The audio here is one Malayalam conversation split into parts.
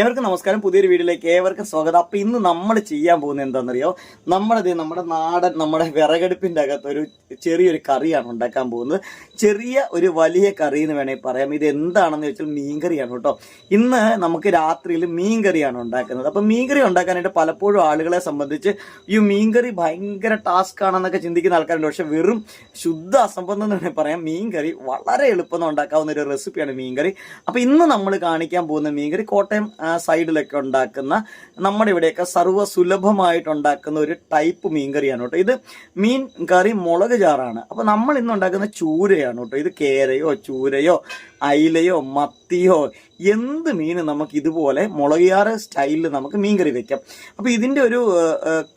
ഏവർക്കും നമസ്കാരം. പുതിയൊരു വീഡിയോയിലേക്ക് ഏവർക്കും സ്വാഗതം. അപ്പോൾ ഇന്ന് നമ്മൾ ചെയ്യാൻ പോകുന്നത് എന്താണെന്നറിയോ? നമ്മളത് നമ്മുടെ നാടൻ നമ്മുടെ വിറകടുപ്പിന്റെ അകത്ത് ഒരു ചെറിയൊരു കറിയാണ് ഉണ്ടാക്കാൻ പോകുന്നത്. ചെറിയ ഒരു വലിയ കറി എന്ന് വേണമെങ്കിൽ പറയാം. ഇത് എന്താണെന്ന് വെച്ചാൽ മീൻകറിയാണ് കേട്ടോ. ഇന്ന് നമുക്ക് രാത്രിയിൽ മീൻകറിയാണ് ഉണ്ടാക്കുന്നത്. അപ്പം മീൻകറി ഉണ്ടാക്കാനായിട്ട് പലപ്പോഴും ആളുകളെ സംബന്ധിച്ച് ഈ മീൻകറി ഭയങ്കര ടാസ്ക് ആണെന്നൊക്കെ ചിന്തിക്കുന്ന ആൾക്കാരുണ്ട്. പക്ഷെ വെറും ശുദ്ധ അസംബന്ധം എന്ന് വേണമെങ്കിൽ പറയാം. മീൻകറി വളരെ എളുപ്പം ഉണ്ടാക്കാവുന്ന ഒരു റെസിപ്പിയാണ് മീൻകറി. അപ്പോൾ ഇന്ന് നമ്മൾ കാണിക്കാൻ പോകുന്ന മീൻകറി കോട്ടയം സൈഡിലൊക്കെ ഉണ്ടാക്കുന്ന നമ്മുടെ ഇവിടെയൊക്കെ സർവ സുലഭമായിട്ട് ഉണ്ടാക്കുന്ന ഒരു ടൈപ്പ് മീൻ കറിയാണ് കേട്ടോ. ഇത് മീൻ കറി മുളക് ചാറാണ്. അപ്പോൾ നമ്മൾ ഇന്ന് ഉണ്ടാക്കുന്ന ചൂരയാണ് കേട്ടോ. ഇത് കേരയോ ചൂരയോ അയിലയോ മത്തിയോ എന്ത് മീൻ നമുക്ക് ഇതുപോലെ മുളകിയാറ് സ്റ്റൈലിൽ നമുക്ക് മീൻ കറി വെക്കാം. അപ്പോൾ ഇതിന്റെ ഒരു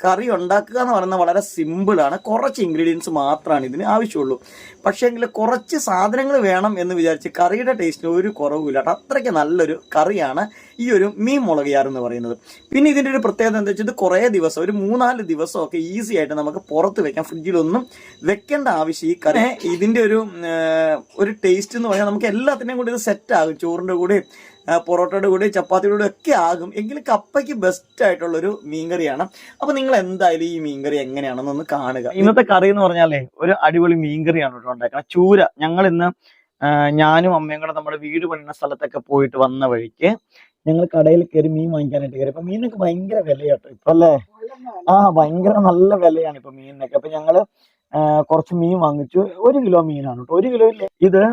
കറി ഉണ്ടാക്കുക എന്ന് പറയുന്നത് വളരെ സിമ്പിളാണ് കുറച്ച് ഇൻഗ്രീഡിയൻസ് മാത്രമാണ് ഇതിന് ആവശ്യമുള്ളൂ. പക്ഷേങ്കിൽ കുറച്ച് സാധനങ്ങൾ വേണം എന്ന് വിചാരിച്ച് കറിയുടെ ടേസ്റ്റിന് ഒരു കുറവുമില്ല. കേട്ടോ അത്രയ്ക്ക് നല്ലൊരു കറിയാണ് ഈ ഒരു മീൻ മുളകിയാർ എന്ന് പറയുന്നത്. പിന്നെ ഇതിന്റെ ഒരു പ്രത്യേകത എന്താ വെച്ചാൽ ഇത് കുറേ ദിവസം ഒരു മൂന്നാൽ ദിവസമൊക്കെ ഈസി ആയിട്ട് നമുക്ക് പുറത്ത് വെക്കാം. ഫ്രിഡ്ജിലൊന്നും വെക്കേണ്ട ആവശ്യം ഈ കറി ഇതിന്റെ ഒരു ഒരു ടേസ്റ്റ് എന്ന് പറഞ്ഞാൽ നമുക്ക് എല്ലാത്തിനെയും കൂടി ഇത് സെറ്റ് ആകും. ചോറിന്റെ കൂടെ പൊറോട്ടയുടെ കൂടെ ചപ്പാത്തിയുടെ കൂടെ ഒക്കെ ആകും. എങ്കിലും കപ്പയ്ക്ക് ബെസ്റ്റ് ആയിട്ടുള്ളൊരു മീൻകറിയാണ്. അപ്പൊ നിങ്ങൾ എന്തായാലും ഈ മീൻകറി എങ്ങനെയാണെന്നൊന്ന് കാണുക. ഇന്നത്തെ കറി എന്ന് പറഞ്ഞാലേ ഒരു അടിപൊളി മീൻകറിയാണ് കേട്ടോ ഉണ്ടാക്കുന്നത് ചൂര. ഞങ്ങൾ ഇന്ന് ഞാനും അമ്മയും കൂടെ നമ്മുടെ വീട് പണിയുന്ന സ്ഥലത്തൊക്കെ പോയിട്ട് വന്ന വഴിക്ക് ഞങ്ങൾ കടയിൽ കയറി മീൻ വാങ്ങിക്കാനായിട്ട് കയറി. അപ്പൊ മീനൊക്കെ ഭയങ്കര വിലയാട്ടോ ഇപ്പൊ അല്ലേ? ആ ഭയങ്കര നല്ല വിലയാണ് ഇപ്പൊ മീനിനൊക്കെ. അപ്പൊ ഞങ്ങൾ കുറച്ച് മീൻ വാങ്ങിച്ചു. ഒരു കിലോ മീനാണ് കേട്ടോ. ഒരു കിലോ ഇത്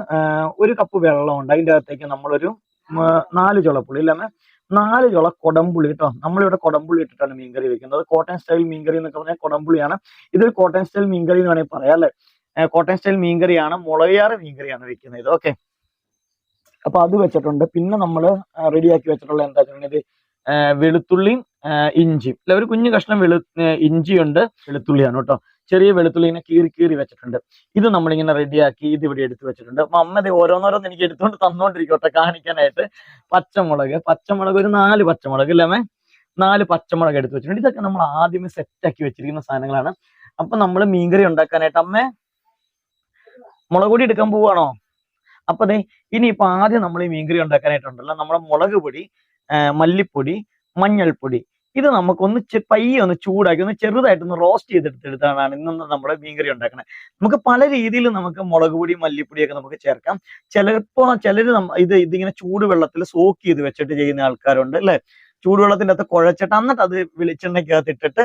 ഒരു കപ്പ് വെള്ളമുണ്ട്. അതിന്റെ അകത്തേക്ക് നമ്മളൊരു നാല് ചുളപ്പുളി അല്ലേ നാല് ചുള കൊടംപുളി കേട്ടോ നമ്മളിവിടെ കൊടംപുളി ഇട്ടിട്ടാണ് മീൻകറി വെക്കുന്നത്. കോട്ടയം സ്റ്റൈൽ മീൻകറി എന്നൊക്കെ പറഞ്ഞാൽ കൊടംപുളിയാണ്. ഇതൊരു കോട്ടയം സ്റ്റൈൽ മീൻകറി എന്ന് വേണമെങ്കിൽ പറയാം അല്ലെ? കോട്ടയം സ്റ്റൈൽ മീൻകറിയാണ് മുളകാറ് മീൻകറിയാണ് വെക്കുന്നത്. ഇത് ഓക്കെ. അപ്പൊ അത് വെച്ചിട്ടുണ്ട്. പിന്നെ നമ്മൾ റെഡിയാക്കി വെച്ചിട്ടുള്ള എന്താ വെച്ചിട്ടുണ്ടെങ്കിൽ വെളുത്തുള്ളിയും ഇഞ്ചിയും. അല്ല ഒരു കുഞ്ഞു കഷ്ണം വെളു ഇഞ്ചിയുണ്ട്. വെളുത്തുള്ളിയാണ് കേട്ടോ. ചെറിയ വെളുത്തുള്ളി ഇങ്ങനെ കീറി കീറി വെച്ചിട്ടുണ്ട്. ഇത് നമ്മളിങ്ങനെ റെഡിയാക്കി ഇത് ഇവിടെ എടുത്ത് വെച്ചിട്ടുണ്ട്. ദേ ഓരോന്നോരോന്ന് എനിക്ക് എടുത്തുകൊണ്ട് തന്നോണ്ടിരിക്കട്ടെ കാണിക്കാനായിട്ട്. പച്ചമുളക് പച്ചമുളക് ഒരു നാല് പച്ചമുളക് അല്ലേ നാല് പച്ചമുളക് എടുത്ത് വെച്ചിട്ടുണ്ട്. ഇതൊക്കെ നമ്മൾ ആദ്യമേ സെറ്റാക്കി വെച്ചിരിക്കുന്ന സാധനങ്ങളാണ്. അപ്പൊ നമ്മൾ മീൻകറി ഉണ്ടാക്കാനായിട്ട് അമ്മേ മുളക് പൊടി എടുക്കാൻ പോവാണോ? അപ്പൊ ദേ ഇപ്പൊ ആദ്യം നമ്മൾ ഈ മീൻകറി ഉണ്ടാക്കാനായിട്ടുണ്ടല്ലോ. നമ്മുടെ മുളക് പൊടി മല്ലിപ്പൊടി മഞ്ഞൾപ്പൊടി ഇത് നമുക്കൊന്ന് പയ്യെ ഒന്ന് ചൂടാക്കി ഒന്ന് ചെറുതായിട്ട് ഒന്ന് റോസ്റ്റ് ചെയ്തെടുത്തെടുത്താണ് ഇന്ന് നമ്മുടെ മീൻകറി ഉണ്ടാക്കുന്നത് നമുക്ക് പല രീതിയിൽ നമുക്ക് മുളക് പൊടി മല്ലിപ്പൊടിയൊക്കെ നമുക്ക് ചേർക്കാം. ചിലപ്പോ ചിലര് ഇത് ഇതിങ്ങനെ ചൂടുവെള്ളത്തിൽ സോക്ക് ചെയ്ത് വെച്ചിട്ട് ചെയ്യുന്ന ആൾക്കാരുണ്ട് അല്ലെ? ചൂടുവെള്ളത്തിന്റെ അകത്ത് കുഴച്ചിട്ട് എന്നിട്ട് അത് വെളിച്ചെണ്ണയ്ക്കകത്ത് ഇട്ടിട്ട്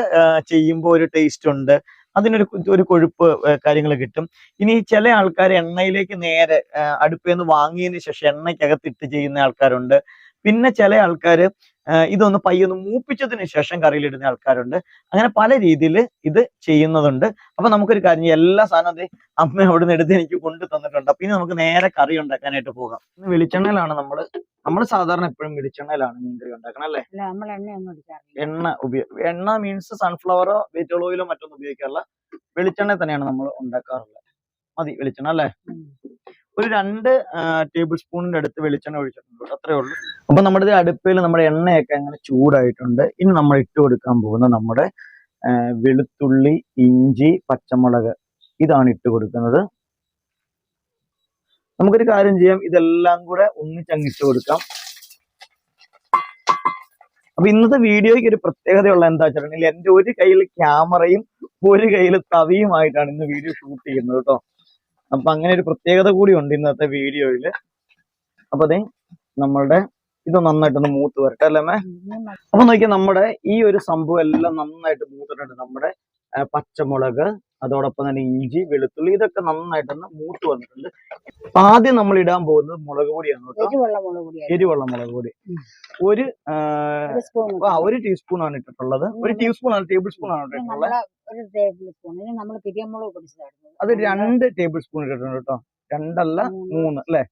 ചെയ്യുമ്പോൾ ഒരു ടേസ്റ്റ് ഉണ്ട്. അതിനൊരു ഒരു കൊഴുപ്പ് കാര്യങ്ങൾ കിട്ടും. ഇനി ചില ആൾക്കാർ എണ്ണയിലേക്ക് നേരെ അടുപ്പിൽ നിന്ന് വാങ്ങിയതിന് ശേഷം എണ്ണയ്ക്കകത്ത് ഇട്ട് ചെയ്യുന്ന ആൾക്കാരുണ്ട്. പിന്നെ ചില ആൾക്കാർ ഇതൊന്ന് പയ്യൊന്ന് മൂപ്പിച്ചതിന് ശേഷം കറിയിലിടുന്ന ആൾക്കാരുണ്ട്. അങ്ങനെ പല രീതിയിൽ ഇത് ചെയ്യുന്നതുണ്ട്. അപ്പൊ നമുക്കൊരു കാര്യം എല്ലാ സാധനവും അതെ അമ്മ അവിടെ നിന്ന് എടുത്ത് എനിക്ക് കൊണ്ടു തന്നിട്ടുണ്ട്. അപ്പൊ ഇനി നമുക്ക് നേരെ കറി ഉണ്ടാക്കാനായിട്ട് പോകാം. ഇന്ന് വെളിച്ചെണ്ണയിലാണ് നമ്മൾ നമ്മൾ സാധാരണ എപ്പോഴും വെളിച്ചെണ്ണയിലാണ് മീൻകറി ഉണ്ടാക്കണം അല്ലേ? എണ്ണ ഉപയോഗ എണ്ണ മീൻസ് സൺഫ്ലവറോ വെജിറ്റബിൾ ഓയിലോ മറ്റൊന്നും ഉപയോഗിക്കാറില്ല. വെളിച്ചെണ്ണ തന്നെയാണ് നമ്മൾ ഉണ്ടാക്കാറുള്ളത്. മതി വെളിച്ചെണ്ണ അല്ലേ. ഒരു രണ്ട് ടേബിൾ സ്പൂണിന്റെ അടുത്ത് വെളിച്ചെണ്ണ ഒഴിച്ചിട്ടുണ്ട്. അത്രേ ഉള്ളൂ. അപ്പൊ നമ്മുടെ അടുപ്പിൽ നമ്മുടെ എണ്ണയൊക്കെ അങ്ങനെ ചൂടായിട്ടുണ്ട്. ഇനി നമ്മൾ ഇട്ട് കൊടുക്കാൻ പോകുന്ന നമ്മുടെ വെളുത്തുള്ളി ഇഞ്ചി പച്ചമുളക് ഇതാണ് ഇട്ട് കൊടുക്കുന്നത്. നമുക്കൊരു കാര്യം ചെയ്യാം. ഇതെല്ലാം കൂടെ ഒന്നിച്ചങ്ങിട്ട് കൊടുക്കാം. അപ്പൊ ഇന്നത്തെ വീഡിയോയ്ക്ക് ഒരു പ്രത്യേകതയുള്ള എന്താ വെച്ചിട്ടുണ്ടെങ്കിൽ എന്റെ ഒരു കയ്യിൽ ക്യാമറയും ഒരു കയ്യിൽ തവിയുമായിട്ടാണ് ഇന്ന് വീഡിയോ ഷൂട്ട് ചെയ്യുന്നത് കേട്ടോ. അപ്പൊ അങ്ങനെ ഒരു പ്രത്യേകത കൂടി ഉണ്ട് ഇന്നത്തെ വീഡിയോയിൽ അപ്പൊ അതെ നമ്മളുടെ ഇത് നന്നായിട്ടൊന്ന് മൂത്ത് വരട്ടെ അല്ലേ അപ്പൊ നോക്കിയാൽ നമ്മുടെ ഈ ഒരു സംഭവം എല്ലാം നന്നായിട്ട് മൂത്തിട്ടുണ്ട് നമ്മുടെ പച്ചമുളക് അതോടൊപ്പം തന്നെ ഇഞ്ചി വെളുത്തുള്ളി ഇതൊക്കെ നന്നായിട്ട് നന്നായിട്ടൊന്ന് മൂത്ത് വന്നിട്ടുണ്ട്. ആദ്യം നമ്മൾ ഇടാൻ പോകുന്നത് മുളക് പൊടിയാണ് കേട്ടോ. എരിവുള്ള മുളക് പൊടി. ഒരു ആ, ഒരു സ്പൂൺ ടീസ്പൂൺ ആണ് ഇട്ടിട്ടുള്ളത്. ഒരു ടീസ്പൂൺ ആണ് ടേബിൾ സ്പൂൺ ആണ് ഇട്ടിട്ടുള്ളത് നമ്മൾ അത് രണ്ട് ടേബിൾ സ്പൂൺ ഇട്ടിട്ടുണ്ട് കേട്ടോ. രണ്ടല്ല മൂന്ന്. അല്ലെ?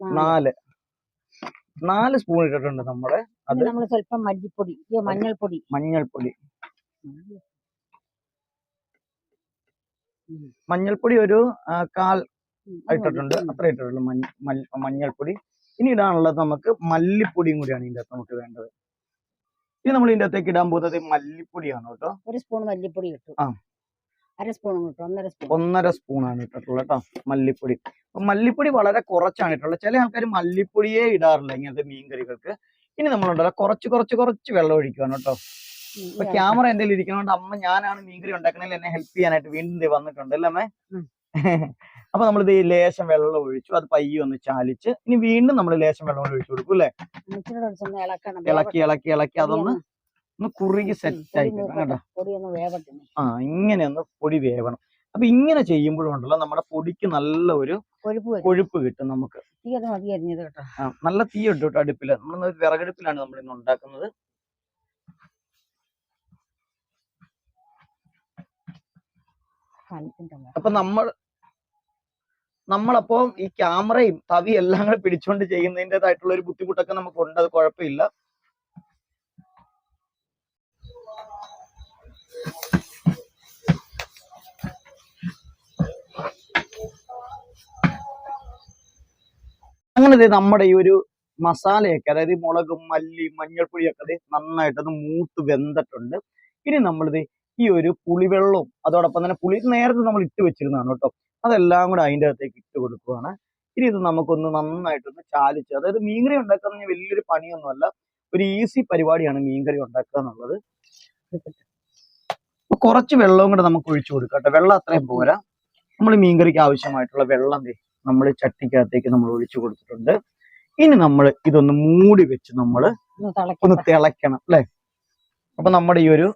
നാല്. നാല്. സ്പൂൺ ഇട്ടിട്ടുണ്ട് നമ്മുടെ അത് നമ്മൾ സ്വല്പം മല്ലിപ്പൊടി മഞ്ഞൾപ്പൊടി. മഞ്ഞൾപ്പൊടി. മഞ്ഞൾപ്പൊടി ഒരു കാൽ. ഇട്ടിട്ടുണ്ട്. അത്ര ഇട്ടിട്ടുള്ളൂ മഞ്ഞ- മഞ്ഞ- മഞ്ഞൾപ്പൊടി. ഇനി ഇടാനുള്ളത് നമുക്ക് മല്ലിപ്പൊടിയും കൂടിയാണ് ഇതിന്റെ അകത്ത് നമുക്ക് വേണ്ടത്. ഇനി നമ്മൾ ഇതിന്റെ അകത്തേക്ക് ഇടാൻ പോകുന്നത് മല്ലിപ്പൊടിയാണ് കേട്ടോ. ഒരു സ്പൂൺ മല്ലിപ്പൊടി ഇട്ടു. ആ. അര സ്പൂൺ ഒന്നര സ്പൂൺ. ഒന്നര സ്പൂണാണ് ഇട്ടിട്ടുള്ളത് കേട്ടോ മല്ലിപ്പൊടി. മല്ലിപ്പൊടി വളരെ കുറച്ചാണ് ഇട്ടുള്ളത് ചില ആൾക്കാർ മല്ലിപ്പൊടിയേ ഇടാറില്ല ഇങ്ങനത്തെ മീൻ കറികൾക്ക് ഇനി നമ്മളുണ്ടല്ലോ കുറച്ച് കുറച്ച് കുറച്ച് വെള്ളം ഒഴിക്കുകയാണ് കേട്ടോ. ഉം, ഇപ്പൊ ക്യാമറ എന്തെങ്കിലും ഇരിക്കണോണ്ട് അമ്മ ഞാനാണ് മീൻകറി ഉണ്ടാക്കണതിൽ എന്നെ ഹെൽപ്പ് ചെയ്യാനായിട്ട് വീണ്ടും ദേ വന്നിട്ടുണ്ട് അല്ലേ അമ്മേ. അപ്പൊ നമ്മളിത് ഈ ലേശം വെള്ളം ഒഴിച്ചു അത് പയ്യെ ഒന്ന് ചാലിച്ച് ഇനി വീണ്ടും നമ്മൾ ലേശം വെള്ളം ഒഴിച്ചു കൊടുക്കും അല്ലേ? ഇളക്കി ഇളക്കി ഇളക്കി അതൊന്ന് ഒന്ന് കുറുകി സെറ്റ് ആയി കേട്ടോ. ആ ഇങ്ങനെ ഒന്ന് പൊടി വേവണം. അപ്പൊ ഇങ്ങനെ ചെയ്യുമ്പോഴുണ്ടല്ലോ നമ്മുടെ പൊടിക്ക് നല്ല ഒരു കൊഴുപ്പ് കിട്ടും നമുക്ക്. നല്ല തീ ഉണ്ട് കേട്ടോ അടുപ്പിൽ. നമ്മൾ വിറകടുപ്പിലാണ് നമ്മൾ ഇന്ന് ഉണ്ടാക്കുന്നത്. കാണിച്ചിട്ട് മതി. അപ്പൊ നമ്മൾ നമ്മളപ്പോ ഈ ക്യാമറയും തവി എല്ലാം കൂടെ പിടിച്ചോണ്ട് ചെയ്യുന്നതിന്റെതായിട്ടുള്ള ഒരു ബുദ്ധിമുട്ടൊക്കെ നമുക്ക് ഉണ്ട് അത് കുഴപ്പമില്ല അങ്ങനെ നമ്മുടെ ഈ ഒരു മസാലയൊക്കെ അതായത് മുളകും മല്ലി മഞ്ഞൾപ്പൊടിയൊക്കെ ദേ നന്നായിട്ട് അത് മൂത്ത് വെന്തിട്ടുണ്ട് ഇനി നമ്മളിത് ഈ ഒരു പുളിവെള്ളവും അതോടൊപ്പം തന്നെ പുളി നേരത്തെ നമ്മൾ ഇട്ട് വെച്ചിരുന്നതാണ് കേട്ടോ. അതെല്ലാം കൂടെ അതിന്റെ അകത്തേക്ക് ഇട്ട് കൊടുക്കുവാണ്. ഇനി ഇത് നമുക്കൊന്ന് നന്നായിട്ടൊന്ന് ചാലിച്ച് അതായത് മീൻകറി ഉണ്ടാക്കാൻ എന്ന് വലിയൊരു പണിയൊന്നുമല്ല ഒരു ഈസി പരിപാടിയാണ് മീൻകറി ഉണ്ടാക്കുക എന്നുള്ളത്. കുറച്ച് വെള്ളവും കൂടെ നമുക്ക് ഒഴിച്ചു കൊടുക്കാം കേട്ടോ. വെള്ളം അത്രയും പോരാ. നമ്മൾ മീൻകറിക്ക് ആവശ്യമായിട്ടുള്ള വെള്ളം നമ്മൾ ചട്ടിക്കകത്തേക്ക് നമ്മൾ ഒഴിച്ചു കൊടുത്തിട്ടുണ്ട്. ഇനി നമ്മൾ ഇതൊന്ന് മൂടി വെച്ച് നമ്മൾ ഒന്ന് തിളയ്ക്കണം അല്ലേ? അപ്പൊ നമ്മുടെ ഈ ഒരു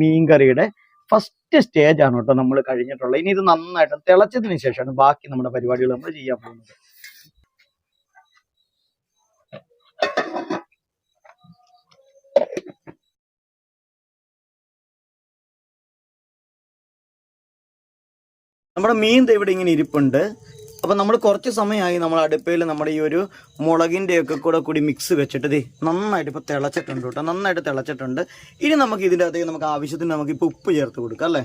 മീൻകറിയുടെ ഫസ്റ്റ് സ്റ്റേജ് ആണ് കേട്ടോ നമ്മൾ കഴിഞ്ഞിട്ടുള്ളത്. ഇനി ഇത് നന്നായിട്ട് തിളച്ചതിന് ശേഷമാണ് ബാക്കി നമ്മുടെ പരിപാടികൾ നമ്മൾ ചെയ്യാൻ പോകുന്നത്. നമ്മുടെ മീൻ ഇവിടെ ഇങ്ങനെ ഇരിപ്പുണ്ട്. അപ്പൊ നമ്മൾ കുറച്ച് സമയമായി നമ്മൾ അടുപ്പയിൽ നമ്മുടെ ഈ ഒരു മുളകിന്റെ ഒക്കെ കൂടെ കൂടി മിക്സ് വെച്ചിട്ട് ദേ നന്നായിട്ട് ഇപ്പൊ തിളച്ചിട്ടുണ്ട് കേട്ടോ. നന്നായിട്ട് തിളച്ചിട്ടുണ്ട്. ഇനി നമുക്ക് ഇതിന്റെ അകത്തേക്ക് നമുക്ക് ആവശ്യത്തിന് നമുക്ക് ഇപ്പൊ ഉപ്പ് ചേർത്ത് കൊടുക്കാം അല്ലേ?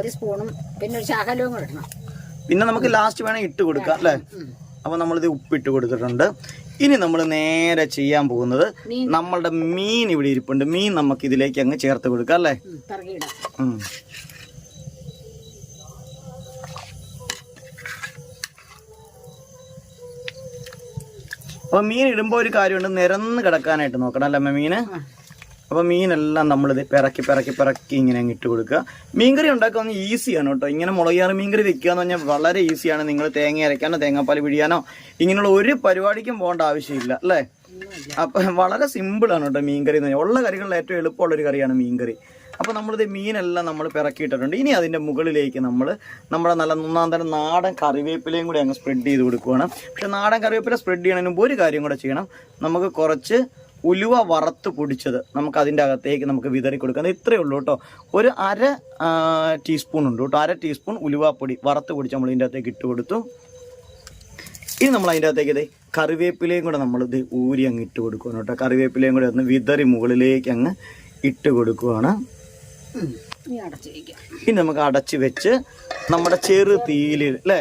ഒരു സ്പൂണും പിന്നെ ഒരു ശാഖലവും കൂടെ ഇടണം. പിന്നെ നമുക്ക് ലാസ്റ്റ് വേണേ ഇട്ട് കൊടുക്കാം അല്ലേ? അപ്പോൾ അപ്പൊ നമ്മളിത് ഉപ്പിട്ട് കൊടുത്തിട്ടുണ്ട്. ഇനി നമ്മൾ നേരെ ചെയ്യാൻ പോകുന്നത് നമ്മളുടെ മീൻ ഇവിടെ ഇരിപ്പുണ്ട്. മീൻ നമുക്ക് ഇതിലേക്ക് അങ്ങ് ചേർത്ത് കൊടുക്കാം അല്ലേ? ഉം, പിറകിയിടാം ഉം. അപ്പൊ മീൻ ഇടുമ്പോ ഒരു കാര്യമുണ്ട് നിരന്ന് കിടക്കാനായിട്ട് നോക്കണം അല്ലേ മീന്? ആ. അപ്പൊ മീനെല്ലാം നമ്മളിത് പിറക്കി പിറക്കി പിറക്കി ഇങ്ങനെ അങ്ങ് ഇട്ട് കൊടുക്കുക. മീൻകറി ഉണ്ടാക്കാൻ ഈസിയാണ് കേട്ടോ. ഇങ്ങനെ മുളകിയാറ് മീൻകറി വെക്കുക എന്ന് പറഞ്ഞാൽ വളരെ ഈസിയാണ് നിങ്ങൾ തേങ്ങ അരയ്ക്കാനോ തേങ്ങാപ്പാൽ പിടിയാനോ ഇങ്ങനെയുള്ള ഒരു പരിപാടിക്കും പോകേണ്ട ആവശ്യമില്ല അല്ലേ? അപ്പം വളരെ സിമ്പിൾ ആണ് കേട്ടോ മീൻകറി എന്ന് പറഞ്ഞാൽ. ഉള്ള കറികളിൽ ഏറ്റവും എളുപ്പമുള്ള ഒരു കറിയാണ് മീൻകറി. അപ്പൊ നമ്മളിത് മീനെല്ലാം നമ്മൾ പിറക്കിയിട്ടിട്ടുണ്ട്. ഇനി അതിന്റെ മുകളിലേക്ക് നമ്മൾ നമ്മുടെ നല്ല ഒന്നാം തരം നാടൻ കറിവേപ്പിലയും കൂടി അങ്ങ് സ്പ്രെഡ് ചെയ്ത് കൊടുക്കുകയാണ് പക്ഷെ നാടൻ കറിവേപ്പില സ്പ്രെഡ് ചെയ്യണതിന് മുമ്പ് ഒരു കാര്യം കൂടെ ചെയ്യണം. നമുക്ക് കുറച്ച് ഉലുവ വറുത്ത് പൊടിച്ചത് നമുക്ക് അതിന്റെ അകത്തേക്ക് നമുക്ക് വിതറി കൊടുക്കാം. ഇത്രയേ ഉള്ളൂ കേട്ടോ. ഒരു അര ടീസ്പൂൺ ഉണ്ട് കേട്ടോ. അര ടീസ്പൂൺ ഉലുവാപ്പൊടി വറുത്ത് പൊടിച്ച് നമ്മൾ ഇതിന്റെ അകത്തേക്ക് ഇട്ട് കൊടുത്തു. ഇനി നമ്മൾ അതിന്റെ അകത്തേക്ക് ഇതേ കറിവേപ്പിലയും കൂടെ നമ്മൾ ഇത് ഊരി അങ്ങ് ഇട്ട് കൊടുക്കുകയാണ് കേട്ടോ. കറിവേപ്പിലയും കൂടെ ഒന്ന് വിതറി മുകളിലേക്ക് അങ്ങ് ഇട്ട് കൊടുക്കുകയാണ്. ഇനി നമുക്ക് അടച്ച് വെച്ച് നമ്മുടെ ചെറു തീയിൽ അല്ലേ?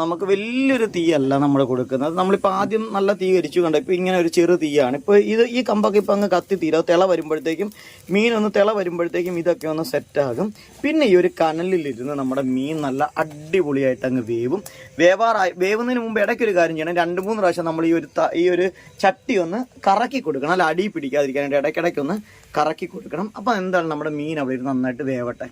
നമുക്ക് വലിയൊരു തീയല്ല നമ്മൾ കൊടുക്കുന്നത്. നമ്മളിപ്പോൾ ആദ്യം നല്ല തീ കരിച്ചു കണ്ട. ഇപ്പോൾ ഇങ്ങനെ ഒരു ചെറു തീയാണ്. ഇപ്പോൾ ഇത് ഈ കമ്പൊക്കെ ഇപ്പോൾ അങ്ങ് കത്തി അത് തിള വരുമ്പോഴത്തേക്കും മീനൊന്ന് തിള വരുമ്പോഴത്തേക്കും ഇതൊക്കെ ഒന്ന് സെറ്റാകും പിന്നെ ഈ ഒരു കനലിലിരുന്ന് നമ്മുടെ മീൻ നല്ല അടിപൊളിയായിട്ട് അങ്ങ് വേവും. വേവാറായി വേവുന്നതിന് മുമ്പ് ഇടയ്ക്കൊരു കാര്യം ചെയ്യണം. രണ്ട് മൂന്ന് പ്രാവശ്യം നമ്മൾ ഈ ഒരു ഈ ഒരു ചട്ടി ഒന്ന് കറക്കി കൊടുക്കണം. അല്ല അടി പിടിക്കാതിരിക്കാനായിട്ട് ഇടയ്ക്കിടയ്ക്കൊന്ന് കറക്കി കൊടുക്കണം. അപ്പോൾ എന്താണ് നമ്മുടെ മീൻ അവിടെ നന്നായിട്ട് വേവട്ടെ.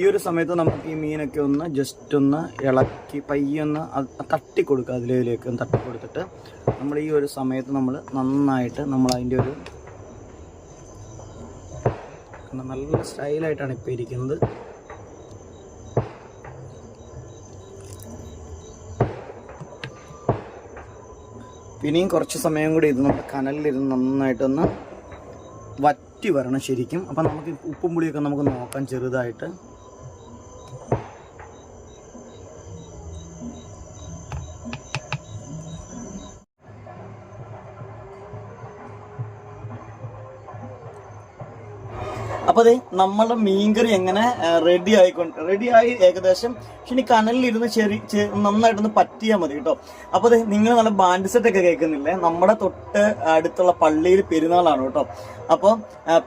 ഈ ഒരു സമയത്ത് നമുക്ക് ഈ മീനൊക്കെ ഒന്ന് ജസ്റ്റ് ഒന്ന് ഇളക്കി പയ്യൊന്ന് തട്ടി കൊടുക്കുക. അതിലേക്ക് ഒന്ന് തട്ടി കൊടുത്തിട്ട് നമ്മൾ ഈ ഒരു സമയത്ത് നമ്മൾ നന്നായിട്ട് നമ്മൾ അതിന്റെ ഒരു നല്ല സ്റ്റൈലായിട്ടാണ് ഇപ്പോൾ ഇരിക്കുന്നത്. പിന്നെയും കുറച്ച് സമയം കൂടി ഇത് നമ്മുടെ കനലിലിരുന്ന് നന്നായിട്ടൊന്ന് വറ്റി വരണം ശരിക്കും. അപ്പം നമുക്ക് ഉപ്പും പുളിയൊക്കെ നമുക്ക് നോക്കാം ചെറുതായിട്ട്. അപ്പൊ അതെ നമ്മളുടെ മീൻകറി എങ്ങനെ റെഡി ആയിക്കൊണ്ട് റെഡി ആയി ഏകദേശം പക്ഷെ ഇനി കനലിലിരുന്ന് ചെറി നന്നായിട്ടൊന്ന് പറ്റിയാൽ മതി കേട്ടോ. അപ്പൊ അതെ നിങ്ങൾ നല്ല ബാൻഡ് സെറ്റ് ഒക്കെ കേൾക്കുന്നില്ലേ? നമ്മുടെ തൊട്ട് അടുത്തുള്ള പള്ളിയിൽ പെരുന്നാളാണ് കേട്ടോ. അപ്പോൾ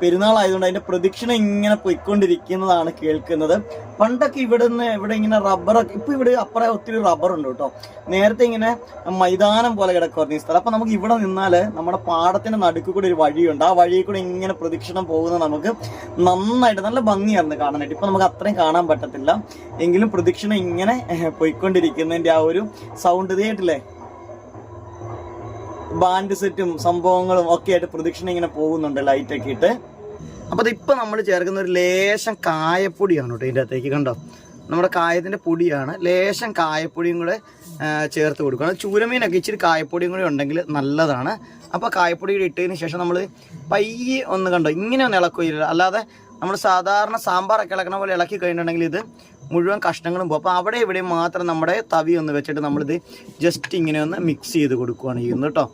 പെരുന്നാൾ ആയതുകൊണ്ട് അതിന്റെ പ്രദക്ഷിണം ഇങ്ങനെ പോയിക്കൊണ്ടിരിക്കുന്നതാണ് കേൾക്കുന്നത്. പണ്ടൊക്കെ ഇവിടെ നിന്ന് ഇവിടെ ഇങ്ങനെ റബ്ബറൊക്കെ ഇപ്പൊ ഇവിടെ അപ്പുറം ഒത്തിരി റബ്ബർ ഉണ്ട് കേട്ടോ. നേരത്തെ ഇങ്ങനെ മൈതാനം പോലെ കിടക്കുമായിരുന്നു ഈ സ്ഥലം. അപ്പൊ നമുക്ക് ഇവിടെ നിന്നാൽ നമ്മുടെ പാടത്തിന്റെ നടുക്ക് കൂടി ഒരു വഴിയുണ്ട്. ആ വഴിയിൽ കൂടി ഇങ്ങനെ പ്രദക്ഷിണം പോകുന്നത് നമുക്ക് നന്നായിട്ട് നല്ല ഭംഗിയായിരുന്നു കാണാനായിട്ട്. ഇപ്പൊ നമുക്ക് അത്രയും കാണാൻ പറ്റത്തില്ല. എങ്കിലും പ്രദക്ഷിണം ഇങ്ങനെ പോയിക്കൊണ്ടിരിക്കുന്നതിന്റെ ആ ഒരു സൗണ്ട് കേട്ടില്ലേ? ബാൻഡ് സെറ്റും സംഭവങ്ങളും ഒക്കെ ആയിട്ട് പ്രദക്ഷിണം ഇങ്ങനെ പോകുന്നുണ്ട് ലൈറ്റ് ഒക്കെ ഇട്ട്. അപ്പൊ ഇപ്പൊ നമ്മൾ ചേർക്കുന്ന ഒരു ലേശം കായപ്പൊടിയാണ് കേട്ടോ ഇതിന്റെ അകത്തേക്ക് കണ്ടോ? നമ്മുടെ കായത്തിന്റെ പൊടിയാണ്. ലേശം കായപ്പൊടിയും കൂടെ ചേർത്ത് കൊടുക്കുക ചൂരമീനൊക്കെ ഇച്ചിരി കായപ്പൊടിയും കൂടി ഉണ്ടെങ്കിൽ നല്ലതാണ്. അപ്പോൾ കായപ്പൊടി കൂടി ഇട്ടതിന് ശേഷം നമ്മൾ പയ്യെ ഒന്ന് കണ്ടോ ഇങ്ങനെ ഒന്ന് ഇളക്കുകയില്ല അല്ലാതെ നമ്മൾ സാധാരണ സാമ്പാറൊക്കെ ഇളക്കണ പോലെ ഇളക്കി കഴിഞ്ഞിട്ടുണ്ടെങ്കിൽ ഇത് മുഴുവൻ കഷ്ണങ്ങളും പോകും. അപ്പോൾ അവിടെ ഇവിടെ മാത്രം നമ്മുടെ തവി ഒന്ന് വെച്ചിട്ട് നമ്മളിത് ജസ്റ്റ് ഇങ്ങനെ ഒന്ന് മിക്സ് ചെയ്ത് കൊടുക്കുകയാണ് ചെയ്യുന്നത് കേട്ടോ.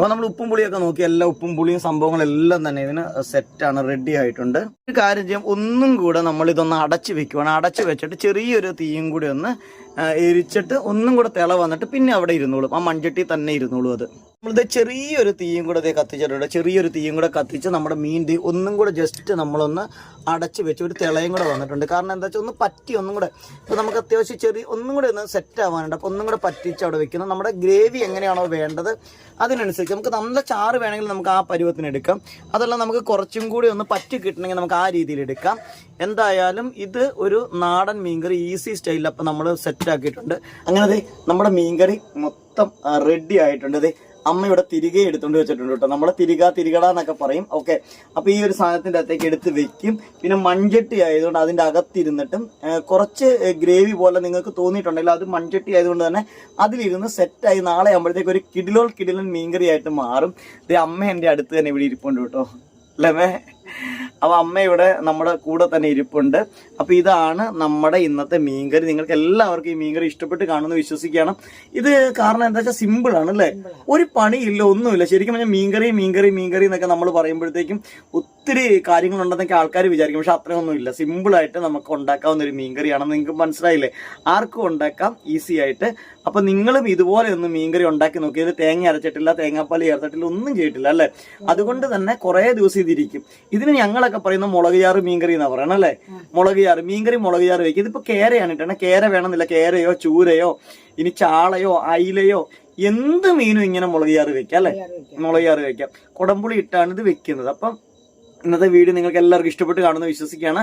അപ്പോൾ നമ്മൾ ഉപ്പും പുളിയൊക്കെ നോക്കി. എല്ലാ ഉപ്പും പുളിയും സംഭവങ്ങളെല്ലാം തന്നെ ഇതിന് സെറ്റാണ് റെഡി ആയിട്ടുണ്ട്. ഒരു കാര്യം ചെയ്യാം ഒന്നും കൂടെ നമ്മൾ ഇതൊന്ന് അടച്ചു വെക്കുവാണ്. അടച്ചു വെച്ചിട്ട് ചെറിയൊരു തീയും കൂടി ഒന്ന് എരിച്ചിട്ട് ഒന്നും കൂടെ തിള വന്നിട്ട് പിന്നെ അവിടെ ഇരുന്നോളും. ആ മൺചട്ടി തന്നെ ഇരുന്നോളും അത്. നമ്മളിത് ചെറിയൊരു തീയും കൂടെ ഇതേ കത്തിച്ചിട്ടുണ്ട്. ചെറിയൊരു തീയും കൂടെ കത്തിച്ച് നമ്മുടെ മീൻ തീ ഒന്നും കൂടെ ജസ്റ്റ് നമ്മളൊന്ന് അടച്ച് വെച്ച് ഒരു തിളയും കൂടെ വന്നിട്ടുണ്ട്. കാരണം എന്താ വെച്ചാൽ ഒന്ന് പറ്റി ഒന്നും കൂടെ. ഇപ്പോൾ നമുക്ക് അത്യാവശ്യം ചെറിയ ഒന്നും കൂടെ ഒന്ന് സെറ്റ് ആവാനുണ്ട്. അപ്പോൾ ഒന്നും കൂടെ പറ്റിച്ച് അവിടെ വെക്കുന്നത് നമ്മുടെ ഗ്രേവി എങ്ങനെയാണോ വേണ്ടത് അതിനനുസരിച്ച് നമുക്ക് നല്ല ചാറ് വേണമെങ്കിൽ നമുക്ക് ആ പരുവത്തിന് എടുക്കാം. അതല്ല നമുക്ക് കുറച്ചും കൂടി ഒന്ന് പറ്റി കിട്ടണമെങ്കിൽ നമുക്ക് ആ രീതിയിൽ എടുക്കാം. എന്തായാലും ഇത് ഒരു നാടൻ മീൻകറി ഈസി സ്റ്റൈലിൽ അപ്പം നമ്മൾ സെറ്റ് ആക്കിയിട്ടുണ്ട് അങ്ങനെ നമ്മുടെ മീൻകറി മൊത്തം റെഡി ആയിട്ടുണ്ട്. അമ്മ ഇവിടെ തിരികെ എടുത്തുകൊണ്ട് വെച്ചിട്ടുണ്ട് കേട്ടോ. നമ്മളെ തിരിക തിരികട എന്നൊക്കെ പറയും. ഓക്കെ അപ്പൊ ഈ ഒരു സാധനത്തിന്റെ അകത്തേക്ക് എടുത്ത് വെക്കും. പിന്നെ മൺചട്ടി ആയതുകൊണ്ട് അതിന്റെ അകത്തിരുന്നിട്ടും കുറച്ച് ഗ്രേവി പോലെ നിങ്ങൾക്ക് തോന്നിയിട്ടുണ്ടെങ്കിൽ അത് മൺചട്ടി ആയതുകൊണ്ട് തന്നെ അതിലിരുന്ന് സെറ്റായി നാളെ ആകുമ്പോഴത്തേക്ക് ഒരു കിഡിലോൾ കിഡിലൻ മീൻകറി ആയിട്ട് മാറും. ദേ അമ്മ എന്റെ അടുത്ത് തന്നെ ഇവിടെ ഇരിപ്പുണ്ട് കേട്ടോ. അല്ലേ അപ്പൊ അമ്മ ഇവിടെ നമ്മുടെ കൂടെ തന്നെ ഇരിപ്പുണ്ട്. അപ്പൊ ഇതാണ് നമ്മുടെ ഇന്നത്തെ മീൻകറി. നിങ്ങൾക്ക് എല്ലാവർക്കും ഈ മീൻകറി ഇഷ്ടപ്പെട്ട് കാണുമെന്ന് വിശ്വസിക്കണം ഇത് കാരണം എന്താ വെച്ചാൽ സിമ്പിൾ ആണ് അല്ലേ? ഒരു പണിയില്ല ഒന്നുമില്ല. ശരിക്കും പറഞ്ഞാൽ മീൻകറി മീൻകറി മീൻകറി എന്നൊക്കെ നമ്മൾ പറയുമ്പോഴത്തേക്കും ഒത്തിരി കാര്യങ്ങളുണ്ടെന്നൊക്കെ ആൾക്കാർ വിചാരിക്കും. പക്ഷെ അത്രയൊന്നും ഇല്ല. സിമ്പിൾ ആയിട്ട് നമുക്ക് ഉണ്ടാക്കാവുന്ന ഒരു മീൻകറിയാണെന്ന് നിങ്ങൾക്ക് മനസ്സിലായില്ലേ? ആർക്കും ഉണ്ടാക്കാം ഈസി ആയിട്ട്. അപ്പൊ നിങ്ങളും ഇതുപോലെ ഒന്ന് മീൻകറി ഉണ്ടാക്കി നോക്കി. ഇത് തേങ്ങ അരച്ചിട്ടില്ല തേങ്ങാപ്പാൽ ചേർത്തിട്ടില്ല ഒന്നും ചെയ്തിട്ടില്ല അല്ലേ? അതുകൊണ്ട് തന്നെ കുറെ ദിവസം ഇതിരിക്കും. ഇതിന് ഞങ്ങളൊക്കെ പറയുന്ന മുളക് ചാറ് മീൻകറി എന്നാ പറയണം അല്ലേ? മുളക് ചാറ് മീൻകറി മുളക് ചാറ് വെക്കും. ഇതിപ്പോ കേരയാണ് കേട്ടോ. കേര വേണമെന്നില്ല. കേരയോ ചൂരയോ ഇനി ചാളയോ അയിലയോ എന്ത് മീനും ഇങ്ങനെ മുളക് ചാറ് വെക്കാം അല്ലെ? മുളക് ചാറ് വെക്കാം. കുടംപുളി ഇട്ടാണ് ഇത് വെക്കുന്നത്. അപ്പം ഇന്നത്തെ വീഡിയോ നിങ്ങൾക്ക് എല്ലാവർക്കും ഇഷ്ടപ്പെട്ട് കാണുമെന്ന് വിശ്വസിക്കുകയാണ്.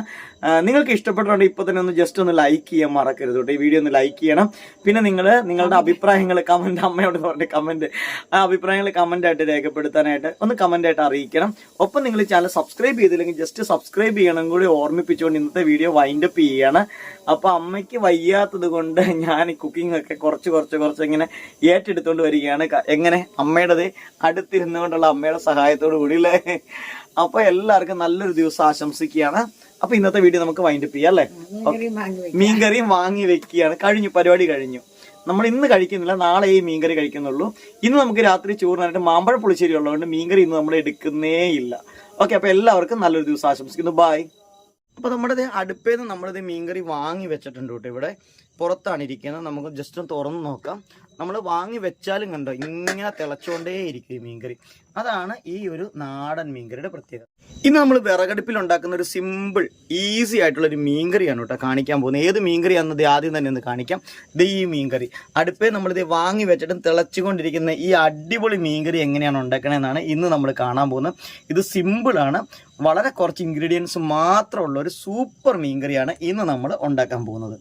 നിങ്ങൾക്ക് ഇഷ്ടപ്പെട്ടിട്ടുണ്ട് ഇപ്പോൾ തന്നെ ഒന്ന് ജസ്റ്റ് ഒന്ന് ലൈക്ക് ചെയ്യാൻ മറക്കരുത് കേട്ടോ. ഈ വീഡിയോ ഒന്ന് ലൈക്ക് ചെയ്യണം. പിന്നെ നിങ്ങൾ നിങ്ങളുടെ അഭിപ്രായങ്ങൾ കമന്റ് അമ്മയോട് പറഞ്ഞ കമന്റ് ആ അഭിപ്രായങ്ങൾ കമന്റായിട്ട് രേഖപ്പെടുത്താനായിട്ട് ഒന്ന് കമന്റായിട്ട് അറിയിക്കണം. ഒപ്പം നിങ്ങൾ ചാനൽ സബ്സ്ക്രൈബ് ചെയ്തില്ലെങ്കിൽ ജസ്റ്റ് സബ്സ്ക്രൈബ് ചെയ്യണം കൂടി ഓർമ്മിപ്പിച്ചുകൊണ്ട് ഇന്നത്തെ വീഡിയോ വൈൻഡപ്പ് ചെയ്യാണ്. അപ്പോൾ അമ്മയ്ക്ക് വയ്യാത്തത് കൊണ്ട് ഞാൻ ഈ കുക്കിംഗ് ഒക്കെ കുറച്ച് കുറച്ച് കുറച്ച് ഇങ്ങനെ ഏറ്റെടുത്തുകൊണ്ട് വരികയാണ്. എങ്ങനെ? അമ്മയുടേത് അടുത്തിരുന്നുകൊണ്ടുള്ള അമ്മയുടെ സഹായത്തോടു കൂടി അല്ലേ അപ്പൊ എല്ലാവർക്കും നല്ലൊരു ദിവസം ആശംസിക്കുകയാണ്. അപ്പൊ ഇന്നത്തെ വീഡിയോ നമുക്ക് വൈൻഡ് അപ്പ് ചെയ്യാം അല്ലേ? മീൻകറി വാങ്ങി വെക്കും. മീൻകറിയും വാങ്ങി വെക്കുകയാണ്. കഴിഞ്ഞു പരിപാടി കഴിഞ്ഞു. നമ്മൾ ഇന്ന് കഴിക്കുന്നില്ല നാളെ ഈ മീൻകറി കഴിക്കുന്നുള്ളൂ. ഇന്ന് നമുക്ക് രാത്രി ചോറിനായിട്ട് മാമ്പഴ പുളിശ്ശേരി ഉള്ളതുകൊണ്ട് മീൻകറി ഇന്ന് നമ്മൾ എടുക്കുന്നേ ഇല്ല. ഓക്കെ അപ്പൊ എല്ലാവർക്കും നല്ലൊരു ദിവസം ആശംസിക്കുന്നു. ബായ് അപ്പൊ നമ്മുടെ ദേ അടുപ്പേന്ന് നമ്മളിത് മീൻകറി വാങ്ങി വെച്ചിട്ടുണ്ട് കേട്ടോ ഇവിടെ. പുറത്താണ് ഇരിക്കുന്നത്. നമുക്ക് ജസ്റ്റ് ഒന്ന് തുറന്ന് നോക്കാം. നമ്മൾ വാങ്ങി വെച്ചാലും കണ്ടോ ഇങ്ങനെ തിളച്ചുകൊണ്ടേ ഇരിക്കും മീൻകറി. അതാണ് ഈ ഒരു നാടൻ മീൻകറിയുടെ പ്രത്യേകത. ഇന്ന് നമ്മൾ വിറകടുപ്പിൽ ഉണ്ടാക്കുന്ന ഒരു സിമ്പിൾ ഈസി ആയിട്ടുള്ള ഒരു മീൻകറിയാണ് കേട്ടോ കാണിക്കാൻ പോകുന്നത്. ഏത് മീൻകറിയാണെന്നത് ആദ്യം തന്നെ ഒന്ന് കാണിക്കാം. ഇത് ഈ മീൻകറി. അടുപ്പേ നമ്മളിത് വാങ്ങി വെച്ചിട്ടും തിളച്ചുകൊണ്ടിരിക്കുന്ന ഈ അടിപൊളി മീൻകറി എങ്ങനെയാണ് ഉണ്ടാക്കണമെന്നാണ് ഇന്ന് നമ്മൾ കാണാൻ പോകുന്നത്. ഇത് സിമ്പിളാണ് വളരെ കുറച്ച് ഇൻഗ്രീഡിയൻസ് മാത്രമുള്ള ഒരു സൂപ്പർ മീൻകറിയാണ് ഇന്ന് നമ്മൾ ഉണ്ടാക്കാൻ പോകുന്നത്.